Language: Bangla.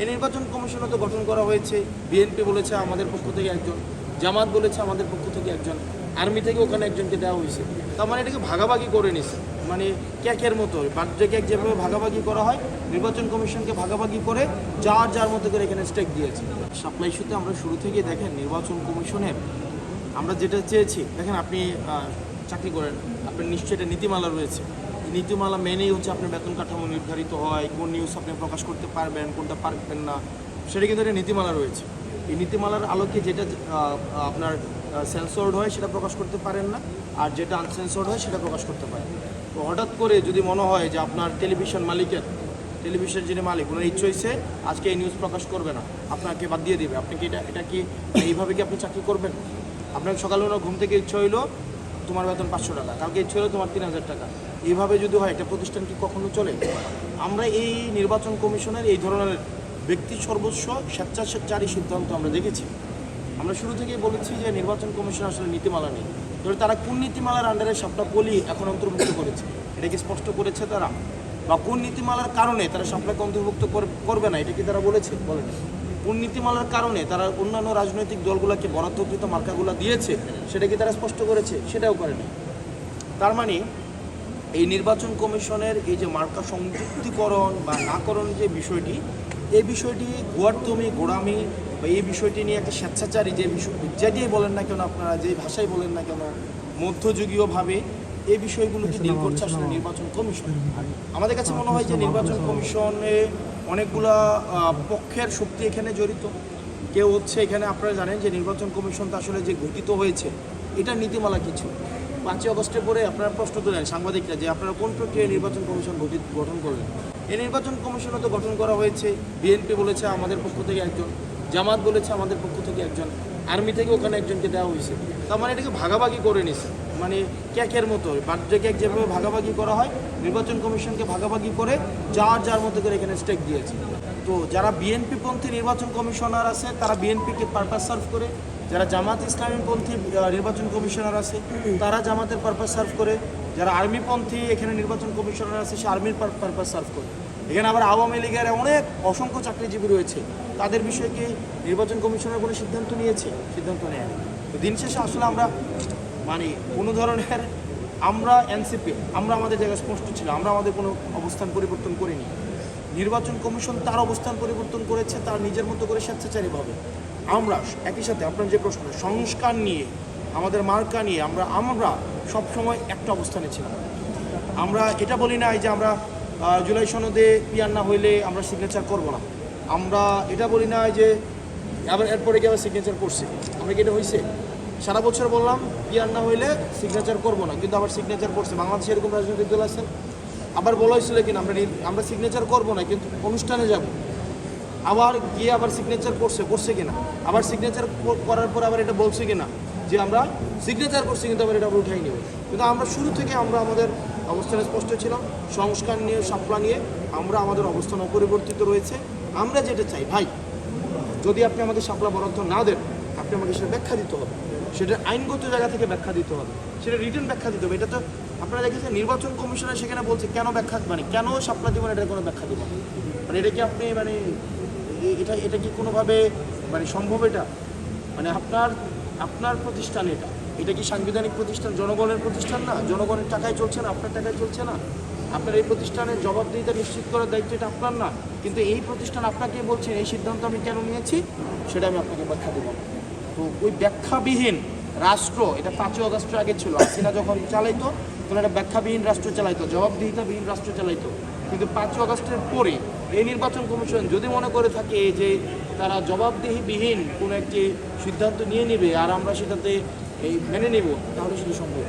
এই নির্বাচন কমিশনও তো গঠন করা হয়েছে। বিএনপি বলেছে আমাদের পক্ষ থেকে একজন, জামাত বলেছে আমাদের পক্ষ থেকে একজন, আর্মি থেকে ওখানে একজনকে দেওয়া হয়েছে। তার মানে এটাকে ভাগাভাগি করে নিছে। মানে ক্যাকের মতো বার্থডে কেক যেভাবে ভাগাভাগি করা হয়, নির্বাচন কমিশনকে ভাগাভাগি করে যার যার মতো করে এখানে স্টেক দিয়েছে। সাপ্লাই ইস্যুতে আমরা শুরু থেকেই দেখেন নির্বাচন কমিশনের, আমরা যেটা চেয়েছি, দেখেন আপনি চাকরি করেন, আপনার নিশ্চয়ই এটা নীতিমালা রয়েছে। নীতিমালা মেনেই হচ্ছে আপনার বেতন কাঠামো নির্ধারিত হয়, কোন নিউজ আপনি প্রকাশ করতে পারবেন, কোনটা পারবেন না, সেটা কিন্তু একটা নীতিমালা রয়েছে। এই নীতিমালার আলোকে যেটা আপনার সেন্সর্ড হয় সেটা প্রকাশ করতে পারেন না, আর যেটা আনসেন্সর্ড হয় সেটা প্রকাশ করতে পারেন তো হঠাৎ করে যদি মনে হয় যে আপনার টেলিভিশন মালিকের টেলিভিশন যিনি মালিক ওনার ইচ্ছে আজকে এই নিউজ প্রকাশ করবে না, আপনাকে বাদ দিয়ে দিবে। আপনি কি এটা এটা কি এইভাবে কি আপনি চাকরি করবেন? আপনার সকালে ওনার ঘুম থেকে ইচ্ছে হইল তোমার বেতন পাঁচশো টাকা, কালকে হলো তোমার তিন হাজার টাকা। এইভাবে যদি হয় একটা প্রতিষ্ঠান কি কখনো চলে? আমরা এই নির্বাচন কমিশনের এই ধরনের ব্যক্তি সর্বস্ব স্বেচ্ছাচারী সিদ্ধান্ত আমরা দেখেছি। আমরা শুরু থেকেই বলেছি যে নির্বাচন কমিশন আসলে নীতিমালা নেই। তবে তারা কোন নীতিমালার আন্ডারে সবটা পলি এখন অন্তর্ভুক্ত করেছে? এটা কি স্পষ্ট করেছে তারা? বা কোন নীতিমালার কারণে তারা সাপটাকে অন্তর্ভুক্ত করবে না? এটা কি তারা বলেছে? বলেন। কোন নীতিমালার কারণে তারা অন্যান্য রাজনৈতিক দলগুলোকে বরাদ্দকৃত মার্কাগুলো দিয়েছে, সেটা কি তারা স্পষ্ট করেছে? সেটাও করেনি। তার মানে এই নির্বাচন কমিশনের এই যে মার্কা সংযুক্তিকরণ বা নাকরণ যে বিষয়টি, এই বিষয়টি গোয়ার্তমি, গোড়ামি বা এই বিষয়টি নিয়ে একটা স্বেচ্ছাচারী যে বিষয় যেটাই বলেন না কেন আপনারা, যে ভাষায় বলেন না কেন, মধ্যযুগীয়ভাবে এই বিষয়গুলোকে ডিল করছে আসলে নির্বাচন কমিশন। আমাদের কাছে মনে হয় যে নির্বাচন কমিশনে অনেকগুলা পক্ষের শক্তি এখানে জড়িত। কেউ হচ্ছে এখানে আপনারা জানেন যে নির্বাচন কমিশনটা আসলে যে গঠিত হয়েছে এটা নীতিমালা কিছু। পাঁচই অগস্টের পরে আপনারা প্রশ্ন তোলেন সাংবাদিকরা যে আপনারা কোন প্রক্রিয়ায় নির্বাচন কমিশন গঠিত গঠন করলেন? এই নির্বাচন কমিশনও তো গঠন করা হয়েছে। বিএনপি বলেছে আমাদের পক্ষ থেকে একজন। জামাত বলেছে আমাদের পক্ষ থেকে একজন আর্মি থেকে ওখানে একজনকে দেওয়া হয়েছে। তার মানে এটাকে ভাগাভাগি করে নিছে মানে ক্যাকের মতো, বার্থডে কেক যেভাবে ভাগাভাগি করা হয়, নির্বাচন কমিশনকে ভাগাভাগি করে যার যার মতো করে এখানে স্টেক দিয়েছে। তো যারা বিএনপি পন্থী নির্বাচন কমিশনার আছে, তারা বিএনপিকে পারপাস সার্ভ করে। যারা জামাত ইসলামী পন্থী নির্বাচন কমিশনার আছে, তারা জামাতের পারপাস সার্ভ করে। যারা আর্মি পন্থী এখানে নির্বাচন কমিশনার আছে, সে আর্মির পারপাস সার্ভ করে। এখানে আবার আওয়ামী লীগের অনেক অসংখ্য চাকরিজীবী রয়েছে। তাদের বিষয়ে কি নির্বাচন কমিশনের কোনো সিদ্ধান্ত নিয়েছে? সিদ্ধান্ত নেয়নি। তো দিন শেষে আসলে আমরা মানে কোনো ধরনের আমরা এনসিপি, আমরা আমাদের জায়গায় স্পষ্ট ছিল, আমরা আমাদের কোনো অবস্থান পরিবর্তন করিনি। নির্বাচন কমিশন তার অবস্থান পরিবর্তন করেছে, তার নিজের মতো করে স্বেচ্ছাচারীভাবে আমরা একই সাথে আপনার যে প্রশ্ন, সংস্কার নিয়ে, আমাদের মার্কা নিয়ে আমরা আমরা সবসময় একটা অবস্থানে ছিলাম। আমরা এটা বলি না যে আমরা জুলাই সনদে পিয়ার না হইলে আমরা সিগনেচার করব না। আমরা এটা বলি না যে আবার এরপরে কি আবার সিগনেচার করছি। আমরা কি এটা হয়েছে সারা বছর বললাম, পিয়ার না হইলে সিগনেচার করব না, কিন্তু আবার সিগনেচার করছে। বাংলাদেশে এরকম রাজনৈতিক দল আছেন আবার বলা হয়েছিল কিনা, আমরা আমরা সিগনেচার করব না, কিন্তু অনুষ্ঠানে যাব। আবার গিয়ে আবার সিগনেচার করছে করছে কিনা? আবার সিগনেচার করার পর আবার এটা বলছে কিনা? যে আমরা সিগনেচার করছি, কিন্তু আবার এটা উঠাই নেব। কিন্তু আমরা শুরু থেকে আমরা আমাদের অবস্থানে স্পষ্ট ছিলাম সংস্কার নিয়ে, সাপলা নিয়ে আমরা আমাদের অবস্থান অপরিবর্তিত রয়েছে। আমরা যেটা চাই, ভাই, যদি আপনি আমাকে সাপলা বরাদ্দ না দেন, আপনি আমাকে সেটা ব্যাখ্যা দিতে হবে। সেটা আইনগত জায়গা থেকে ব্যাখ্যা দিতে হবে। সেটা রিটার্ন ব্যাখ্যা দিতে হবে। এটা তো আপনারা দেখেছেন, নির্বাচন কমিশনার সেখানে বলছে, কেন ব্যাখ্যা মানে কেন সাপলা দেবেন এটা কোনো ব্যাখ্যা দেবেন মানে এটা কি আপনি মানে এটা এটা কি কোনোভাবে মানে সম্ভব এটা? মানে আপনার আপনার প্রতিষ্ঠান এটা। এটা কি সাংবিধানিক প্রতিষ্ঠান? জনগণের প্রতিষ্ঠান না? জনগণের টাকায় চলছে না? আপনার টাকায় চলছে না? আপনার এই প্রতিষ্ঠানের জবাবদিহিতা নিশ্চিত করার দায়িত্ব এটা আপনার না? কিন্তু এই প্রতিষ্ঠান আপনাকে বলছেন, এই সিদ্ধান্ত আমি কেন নিয়েছি? সেটা আমি আপনাকে ব্যাখ্যা দেবো। তো ওই ব্যাখ্যাবিহীন রাষ্ট্র, এটা পাঁচই অগস্টের আগে ছিল। হাসিনা যখন চালাইতো, তখন একটা ব্যাখ্যাবিহীন রাষ্ট্র চালাইতো, জবাবদিহিতাবিহীন রাষ্ট্র চালাইতো। কিন্তু পাঁচই অগস্টের পরে এই নির্বাচন কমিশন যদি মনে করে থাকে যে তারা জবাবদিহিবিহীন কোনো একটি সিদ্ধান্ত নিয়ে নেবে আর আমরা সেটাতে এই মেনে নেব, তাহলে সেটা সম্ভব।